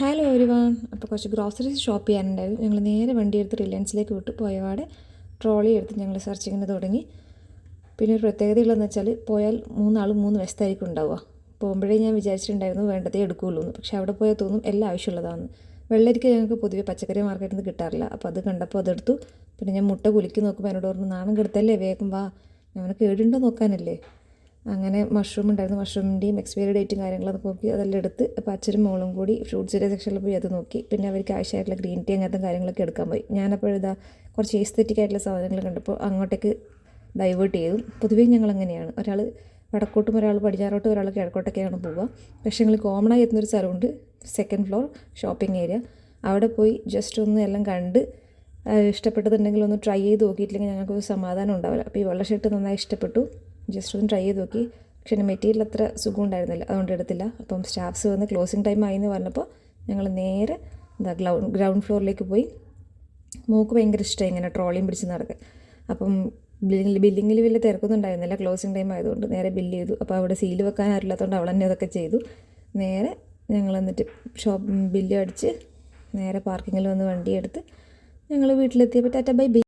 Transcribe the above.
Hello every അപ്പോൾ കുറച്ച് groceries shop ചെയ്യാനുണ്ടായിരുന്നു. ഞങ്ങൾ നേരെ വണ്ടി എടുത്ത് റിലയൻസിലേക്ക് വിട്ട്. പോയപാടെ ട്രോളി എടുത്ത് ഞങ്ങൾ സെർച്ചിങ്ങിന് തുടങ്ങി. പിന്നെ ഒരു പ്രത്യേകതയുള്ളതെന്ന് വെച്ചാൽ പോയാൽ മൂന്നാളും മൂന്ന് വശത്തായിരിക്കും ഉണ്ടാവുക. പോകുമ്പോഴേ ഞാൻ വിചാരിച്ചിട്ടുണ്ടായിരുന്നു വേണ്ടതേ എടുക്കുകയുള്ളൂ എന്ന്. പക്ഷേ അവിടെ പോയാൽ തോന്നും എല്ലാം ആവശ്യമുള്ളതാണ് വെള്ളരിക്ക ഞങ്ങൾക്ക് പൊതുവെ പച്ചക്കറി മാർക്കറ്റിൽ നിന്ന് കിട്ടാറില്ല. അപ്പോൾ അത് കണ്ടപ്പോൾ അതെടുത്തു. പിന്നെ ഞാൻ മുട്ട കുലുക്കി നോക്കുമ്പോൾ എന്നോട് പറഞ്ഞു നാണം കെടുത്തല്ലേ വേഗം വാ. ഞാൻ കേടുണ്ടോ നോക്കാനല്ലേ? അങ്ങനെ മഷ്റൂം ഉണ്ടായിരുന്നു. മഷ്റൂമിന്റെയും എക്സ്പയറി ഡേറ്റും കാര്യങ്ങളൊക്കെ നോക്കി അതെല്ലാം എടുത്ത് അപ്പോൾ അച്ഛനും മോളും കൂടി ഫ്രൂട്ട്സിന്റെ സെക്ഷനിൽ പോയി അത് നോക്കി. പിന്നെ അവർക്ക് ആവശ്യമായിട്ടുള്ള ഗ്രീൻ ടീ അങ്ങനത്തെ കാര്യങ്ങളൊക്കെ എടുക്കാൻ പോയി. ഞാനപ്പോൾ ഇതാ കുറച്ച് എസ്തെറ്റിക് ആയിട്ടുള്ള സാധനങ്ങൾ കണ്ടപ്പോൾ അങ്ങോട്ടേക്ക് ഡൈവേർട്ട് ചെയ്തു. പൊതുവേ ഞങ്ങൾ അങ്ങനെയാണ്. ഒരാൾ വടക്കോട്ടും ഒരാൾ പടിഞ്ഞാറോട്ടും ഒരാൾ കിഴക്കോട്ടൊക്കെയാണ് പോവുക. പക്ഷേ ഞങ്ങൾ കോമൺ ആയി എത്തുന്നൊരു സ്ഥലമുണ്ട്. സെക്കൻഡ് ഫ്ലോർ ഷോപ്പിംഗ് ഏരിയ അവിടെ പോയി ജസ്റ്റ് ഒന്ന് എല്ലാം കണ്ട് ഇഷ്ടപ്പെട്ടതുണ്ടെങ്കിൽ ഒന്ന് ട്രൈ ചെയ്ത് നോക്കിയിട്ടില്ലെങ്കിൽ ഞങ്ങൾക്ക് സമാധാനം ഉണ്ടാവില്ല. അപ്പോൾ ഈ വെള്ള ഷർട്ട് നന്നായി ഇഷ്ടപ്പെട്ടു. ജസ്റ്റ് ഒന്ന് ട്രൈ ചെയ്ത് നോക്കി. പക്ഷേ എന്റെ മെറ്റീരിയൽ അത്ര സുഖം ഉണ്ടായിരുന്നില്ല അതുകൊണ്ട് എടുത്തില്ല. അപ്പം സ്റ്റാഫ്സ് വന്ന് ക്ലോസിങ് ടൈം ആയി എന്ന് പറഞ്ഞപ്പോൾ ഞങ്ങൾ നേരെ എന്താ ഗ്രൗണ്ട് ഗ്രൗണ്ട് ഫ്ലോറിലേക്ക് പോയി. മോക്ക് ഭയങ്കര ഇഷ്ടമായി ഇങ്ങനെ ട്രോളിയും പിടിച്ച് നടക്കാൻ. അപ്പം ബില്ലിങ്ങിൽ ബില്ലിങ്ങിൽ വലിയ തിരക്കൊന്നും ഉണ്ടായിരുന്നില്ല ക്ലോസിങ് ടൈം ആയതുകൊണ്ട് നേരെ ബില്ല് ചെയ്തു. അപ്പോൾ അവിടെ സീൽ വെക്കാൻ ആരില്ലാത്തതുകൊണ്ട് അവൾ തന്നെ അതൊക്കെ ചെയ്തു. നേരെ ഞങ്ങൾ എന്നിട്ട് ഷോപ്പ് ബില്ല് അടിച്ച് നേരെ പാർക്കിങ്ങിൽ വന്ന് വണ്ടിയെടുത്ത് ഞങ്ങൾ വീട്ടിലെത്തിയപ്പോൾ ടാറ്റ ബൈ ബൈ